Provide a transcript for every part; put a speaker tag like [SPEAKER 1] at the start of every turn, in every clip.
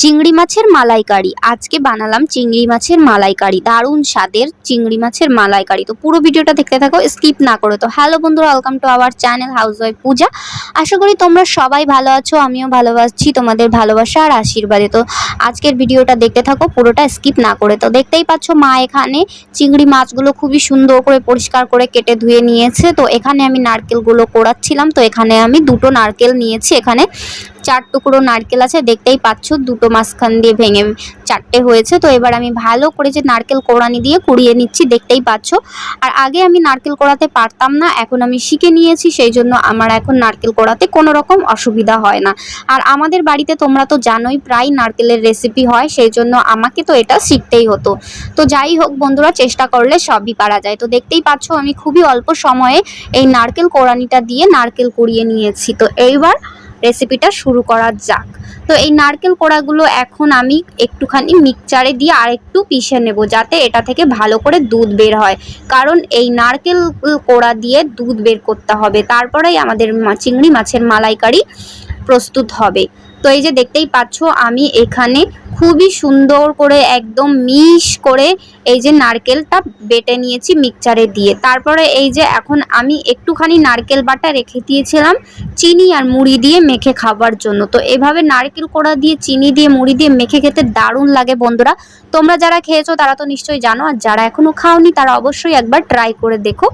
[SPEAKER 1] চিংড়ি মাছের মালাইকারি। আজকে বানালাম চিংড়ি মাছের মালাইকারি। দারুণ স্বাদের চিংড়ি মাছের মালাইকারি। তো পুরো ভিডিওটা দেখতে থাকো, স্কিপ না করো। তো হ্যালো বন্ধুরা, welcome to our channel housewife Puja. আশা করি তোমরা সবাই ভালো আছো, আমিও ভালোবাসছি তোমাদের ভালোবাসা আর আশীর্বাদে। তো আজকের ভিডিওটা দেখতে থাকো, পুরোটা স্কিপ না করে। তো দেখতেই পাচ্ছ মা এখানে চিংড়ি মাছগুলো খুবই সুন্দর করে পরিষ্কার করে কেটে ধুয়ে নিয়েছে। তো এখানে আমি নারকেলগুলো কোড়াচ্ছিলাম। তো এখানে আমি দুটো নারকেল নিয়েছি। এখানে চার টুকরো নারকেল আছে, দেখতেই পাচ্ছ, দুটো মাঝখান দিয়ে ভেঙে চারটে হয়েছে। তো এবার আমি ভালো করে যে নারকেল কোড়ানি দিয়ে কুড়িয়ে নিচ্ছি, দেখতেই পাচ্ছ। আর আগে আমি নারকেল কোড়াতে পারতাম না, এখন আমি শিখে নিয়েছি, সেই জন্য আমার এখন নারকেল কোড়াতে কোনো রকম অসুবিধা হয় না। আর আমাদের বাড়িতে তোমরা তো জানোই, প্রায় নারকেলের রেসিপি হয়, সেই জন্য আমাকে তো এটা শিখতেই হতো। তো যাই হোক বন্ধুরা, চেষ্টা করলে সবই পারা যায়। তো দেখতেই পাচ্ছ, আমি খুবই অল্প সময়ে এই নারকেল কোড়ানিটা দিয়ে নারকেল কুড়িয়ে নিয়েছি। তো এইবার রেসিপিটা শুরু করা যাক। তো এই নারকেল কোড়াগুলো এখন আমি একটুখানি মিক্সচারে দিয়ে আরেকটু পিষে নেব যাতে এটা থেকে ভালো করে দুধ বের হয়। কারণ এই নারকেল কোড়া দিয়ে দুধ বের করতে হবে। তারপরেই আমাদের চিংড়ি মাছের মালাইকারি প্রস্তুত হবে। তো এই যে দেখতেই পাচ্ছ, আমি এখানে খুবই সুন্দর করে একদম মিশ করে এই যে নারকেলটা বেটে নিয়েছি মিক্সচারে দিয়ে। তারপরে এই যে এখন আমি একটুখানি নারকেল বাটা রেখে দিয়েছিলাম চিনি আর মুড়ি দিয়ে মেখে খাবার জন্য। তো এভাবে নারকেল কোড়া দিয়ে, চিনি দিয়ে, মুড়ি দিয়ে মেখে খেতে দারুণ লাগে বন্ধুরা। তোমরা যারা খেয়েছো তারা তো নিশ্চয়ই জানো, আর যারা এখনও খাওনি তারা অবশ্যই একবার ট্রাই করে দেখো,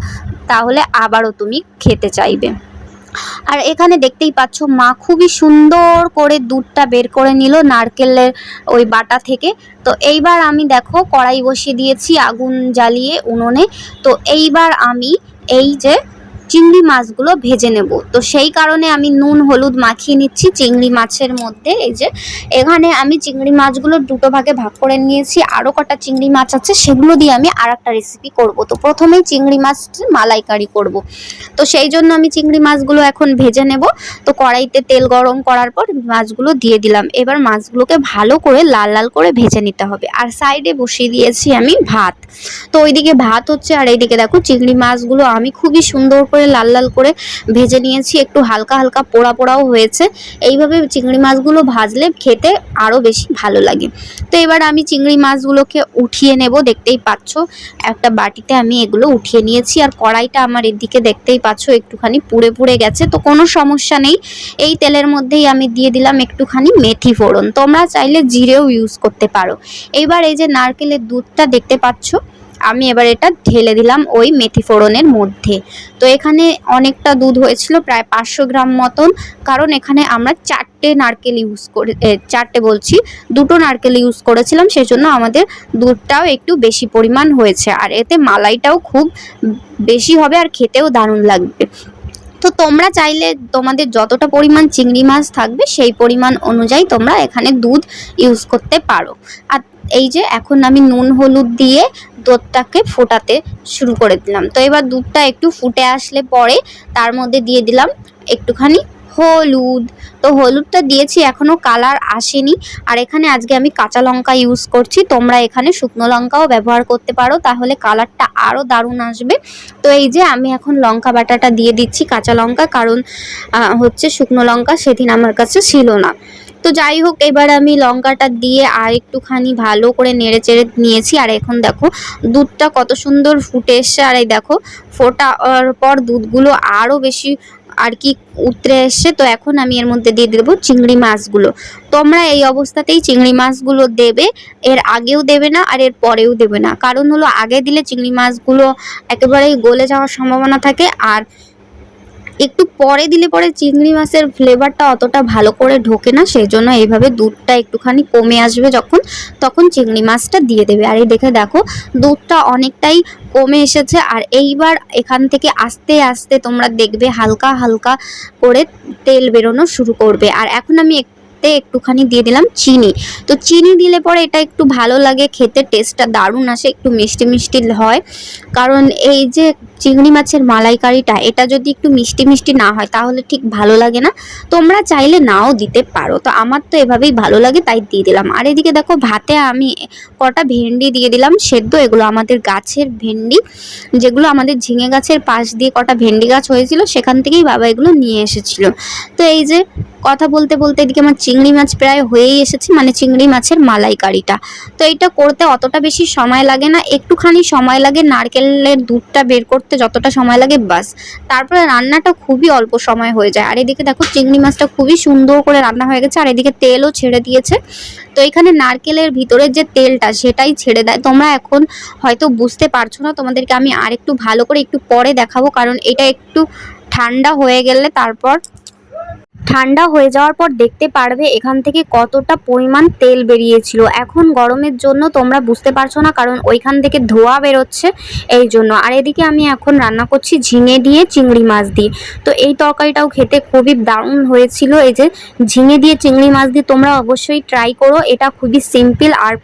[SPEAKER 1] তাহলে আবারও তুমি খেতে চাইবে। আর এখানে দেখতেই পাচ্ছ, মা খুবই সুন্দর করে দুধটা বের করে নিল নারকেলের ওই বাটা থেকে। তো এইবার আমি দেখো কড়াই বসিয়ে দিয়েছি আগুন জ্বালিয়ে উনুনে। তো এইবার আমি এই যে চিংড়ি মাছগুলো ভেজে নেব। তো সেই কারণে আমি নুন, হলুদ মাখিয়ে নিচ্ছি চিংড়ি মাছের মধ্যে। এই যে, এখানে আমি চিংড়ি মাছগুলো দুটো ভাগে ভাগ করে নিয়েছি। আরও কটা চিংড়ি মাছ আছে, সেগুলো দিয়ে আমি আর একটা রেসিপি করব। তো প্রথমেই চিংড়ি মাছ মালাইকারি করব। তো সেই জন্য আমি চিংড়ি মাছগুলো এখন ভেজে নেব। তো কড়াইতে তেল গরম করার পর মাছগুলো দিয়ে দিলাম। এবার মাছগুলোকে ভালো করে লাল লাল করে ভেজে নিতে হবে। আর সাইডে বসিয়ে দিয়েছি আমি ভাত। তো ওইদিকে ভাত হচ্ছে, আর এইদিকে দেখো চিংড়ি মাছগুলো আমি খুবই সুন্দর লাল লাল করে ভেজে নিয়েছি। একটু হালকা হালকা পোড়া পোড়াও হয়েছে। এইভাবে চিংড়ি মাছগুলো ভাজলে খেতে আরও বেশি ভালো লাগে। তো এবার আমি চিংড়ি মাছগুলোকে উঠিয়ে নেব, দেখতেই পাচ্ছ। একটা বাটিতে আমি এগুলো উঠিয়ে নিয়েছি। আর কড়াইটা আমার এদিকে দেখতেই পাচ্ছ, একটুখানি পুড়ে পুড়ে গেছে। তো কোনো সমস্যা নেই। এই তেলের মধ্যেই আমি দিয়ে দিলাম একটুখানি মেথি ফোড়ন। তোমরা চাইলে জিরেও ইউজ করতে পারো। এইবার এই যে নারকেলের দুধটা দেখতে পাচ্ছ আমি এবার এটা ঢেলে দিলাম ওই মেথি ফোড়নের মধ্যে। তো এখানে অনেকটা দুধ হয়েছিল, প্রায় পাঁচশো গ্রাম মতন। কারণ এখানে আমরা চারটে নারকেল ইউজ করে চারটে বলছি, দুটো নারকেল ইউজ করেছিলাম, সেজন্য আমাদের দুধটাও একটু বেশি পরিমাণ হয়েছে। আর এতে মালাইটাও খুব বেশি হবে আর খেতেও দারুণ লাগবে। তো তোমরা চাইলে তোমাদের যতটা পরিমাণ চিংড়ি মাছ থাকবে, সেই পরিমাণ অনুযায়ী তোমরা এখানে দুধ ইউজ করতে পারো। আর এই যে এখন আমি নুন, হলুদ দিয়ে দুধটাকে ফোটাতে শুরু করে দিলাম। তো এবার দুধটা একটু ফুটে আসলে পরে তার মধ্যে দিয়ে দিলাম একটুখানি হলুদ। তো হলুদটা দিয়েছি এখনও কালার আসেনি। আর এখানে আজকে আমি কাঁচা লঙ্কা ইউজ করছি। তোমরা এখানে শুকনো লঙ্কাও ব্যবহার করতে পারো, তাহলে কালারটা আরও দারুণ আসবে। তো এই যে আমি এখন লঙ্কা বাটাটা দিয়ে দিচ্ছি কাঁচা লঙ্কা, কারণ হচ্ছে শুকনো লঙ্কা সেদিন আমার কাছে ছিল না। তো যাই হোক, এবার আমি লঙ্কাটা দিয়ে আর একটুখানি ভালো করে নেড়ে চেড়ে নিয়েছি। আর এখন দেখো, দুধটা কত সুন্দর ফুটে এসছে। আর এই দেখো, ফোটার পর দুধগুলো আরও বেশি আর কি উতরে এসছে। তো এখন আমি এর মধ্যে দিয়ে দেবো চিংড়ি মাছগুলো। তোমরা এই অবস্থাতেই চিংড়ি মাছগুলো দেবে। এর আগেও দেবে না, আর এর পরেও দেবে না। কারণ হলো, আগে দিলে চিংড়ি মাছগুলো একেবারেই গলে যাওয়ার সম্ভাবনা থাকে। আর একটু পরে দিলে পরে চিংড়ি মাছের ফ্লেভারটা অতটা ভালো করে ঢোকে না সেই জন্য এইভাবে দুধটা একটুখানি কমে আসবে যখন, তখন চিংড়ি মাছটা দিয়ে দেবে। আর এই দেখে দেখো, দুধটা অনেকটাই কমে এসেছে। আর এইবার এখান থেকে আস্তে আস্তে তোমরা দেখবে হালকা হালকা করে তেল বেরোনো শুরু করবে। আর এখন আমি এতে একটুখানি দিয়ে দিলাম চিনি। তো চিনি দিলে পরে এটা একটু ভালো লাগে, খেতে টেস্টটা দারুণ আসে, একটু মিষ্টি মিষ্টি হয়। কারণ এই যে চিংড়ি মাছের মালাইকারিটা, এটা যদি একটু মিষ্টি মিষ্টি না হয়, তাহলে ঠিক ভালো লাগে না। তোমরা চাইলে নাও দিতে পারো। তো আমার তো এভাবেই ভালো লাগে, তাই দিয়ে দিলাম। আর এদিকে দেখো, ভাতে আমি কটা ভেন্ডি দিয়ে দিলাম, সেদ্ধ এগুলো আমাদের গাছের ভেন্ডি, যেগুলো আমাদের ঝিঙে গাছের পাশ দিয়ে কটা ভেন্ডি গাছ হয়েছিল, সেখান থেকেই বাবা এগুলো নিয়ে এসেছিল। তো এই যে, কথা বলতে বলতে এদিকে আমার চিংড়ি মাছ প্রায় হয়েই এসেছে মানে চিংড়ি মাছের মালাইকারিটা। তো এটা করতে অতটা বেশি সময় লাগে না, একটুখানি সময় লাগে, নারকেলের দুধটা বের করতে যতটা সময় লাগে বাস। তারপরে রান্নাটা খুবই অল্প সময় হয়ে যায়। আর এদিকে দেখো চিংড়ি মাছটা খুবই সুন্দর করে রান্না হয়ে গেছে। আর এদিকে তেলও ছেড়ে দিয়েছে। তো এখানে নারকেলের ভিতরের যে তেলটা সেটাই ছেড়ে দেয়। তোমরা এখন হয়তো বুঝতে পারছ না, তোমাদেরকে আমি আর একটু ভালো করে একটু পরে দেখাবো। কারণ এটা একটু ঠান্ডা হয়ে গেলে তারপর ঠান্ডা হয়ে যাওয়ার পর দেখতে পারবে এখান থেকে কতটা পরিমাণ তেল বেরিয়েছিল। এখন গরমের জন্য তোমরা বুঝতে পারছ না, কারণ ওইখান থেকে ধোয়া বেরোচ্ছে এই জন্য। আর এদিকে আমি এখন রান্না করছি ঝিঙে দিয়ে চিংড়ি মাছ দিয়ে। তো এই তরকারিটাও খেতে খুবই দারুণ হয়েছিল। এই যে ঝিঙে দিয়ে চিংড়ি মাছ দিয়ে তোমরা অবশ্যই ট্রাই করো। এটা খুবই সিম্পল আর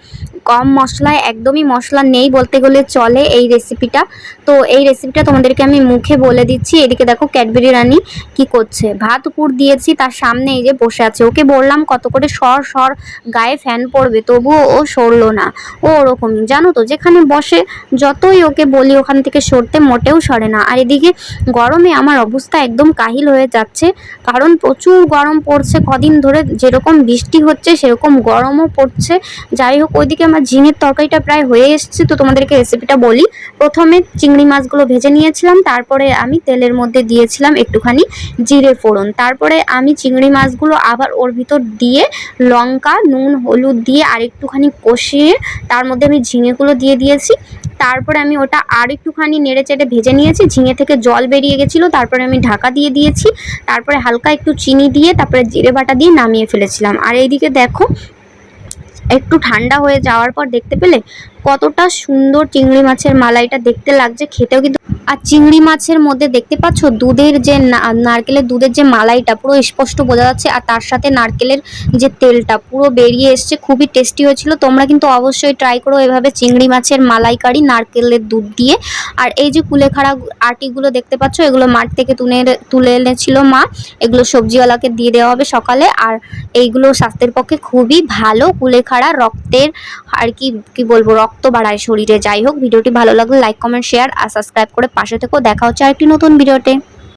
[SPEAKER 1] কম মশলায়, একদমই মশলা নেই বলতে গেলে চলে এই রেসিপিটা তো এই রেসিপিটা তোমাদেরকে আমি মুখে বলে দিচ্ছি। এদিকে দেখো ক্যাডবেরি রানী কি করছে। ভাত উপর দিয়েছি, তার সামনে এই যে বসে আছে। ওকে বললাম কত করে সর সর গায়ে ফ্যান পড়বে, তবুও ও সরলো না। ও ওরকমই, জানো তো, যেখানে বসে যতই ওকে বলি ওখান থেকে সরতে মোটেও সরে না। আর এদিকে গরমে আমার অবস্থা একদম কাহিল হয়ে যাচ্ছে, কারণ প্রচুর গরম পড়ছে। কদিন ধরে যেরকম বৃষ্টি হচ্ছে, সেরকম গরমও পড়ছে। যাই হোক, ওইদিকে আমার ঝিঙের তরকারিটা প্রায় হয়ে এসেছে, তো তোমাদেরকে রেসিপিটা বলি। প্রথমে চিংড়ি মাছগুলো ভেজে নিয়েছিলাম, তারপরে আমি তেলের মধ্যে দিয়েছিলাম একটুখানি জিরে ফোড়ন। তারপরে আমি চিংড়ি মাছগুলো আবার ওর ভিতর দিয়ে লঙ্কা, নুন, হলুদ দিয়ে আর একটুখানি কষিয়ে তার মধ্যে আমি ঝিঙেগুলো দিয়ে দিয়েছি। তারপরে আমি ওটা আর একটুখানি নেড়ে চেড়ে ভেজে নিয়েছি, ঝিঙে থেকে জল বেরিয়ে গেছিল, তারপরে আমি ঢাকা দিয়ে দিয়েছি। তারপরে হালকা একটু চিনি দিয়ে, তারপরে জিরে বাটা দিয়ে নামিয়ে ফেলেছিলাম। আর এইদিকে দেখো একটু ঠান্ডা হয়ে যাওয়ার পর দেখতে পেলে কতটা সুন্দর চিংড়ি মাছের মালাইটা দেখতে লাগছে, খেতেও কিন্তু আর চিংড়ি মাছের মধ্যে দেখতে পাচ্ছ? দুধের যে নারকেলের দুধের যে মালাইটা, পুরো স্পষ্ট বোঝা যাচ্ছে। আর তার সাথে নারকেলের যে তেলটা, পুরো বেরিয়ে এসছে। খুবই টেস্টি হয়েছিল। তোমরা কিন্তু অবশ্যই ট্রাই করো এভাবে চিংড়ি মাছের মালাইকারি, নারকেলের দুধ দিয়ে। আর এই যে কুলেখাড়া আটিগুলো দেখতে পাচ্ছ, এগুলো মাঠ থেকে তুলে তুলে এনেছিল মা। এগুলো সবজিওয়ালাকে দিয়ে দেওয়া হবে সকালে। আর এইগুলো স্বাস্থ্যের পক্ষে খুবই ভালো। কুলেখাড়া রক্তের আর কি কি বলব? রক্ত বাড়ায় শরীরে। যাই হোক, ভিডিওটি ভালো লাগলে লাইক কমেন্ট শেয়ার আর সাবস্ক্রাইব করে পাশে থেকেও দেখা হচ্ছে আরেকটি নতুন ভিডিওতে।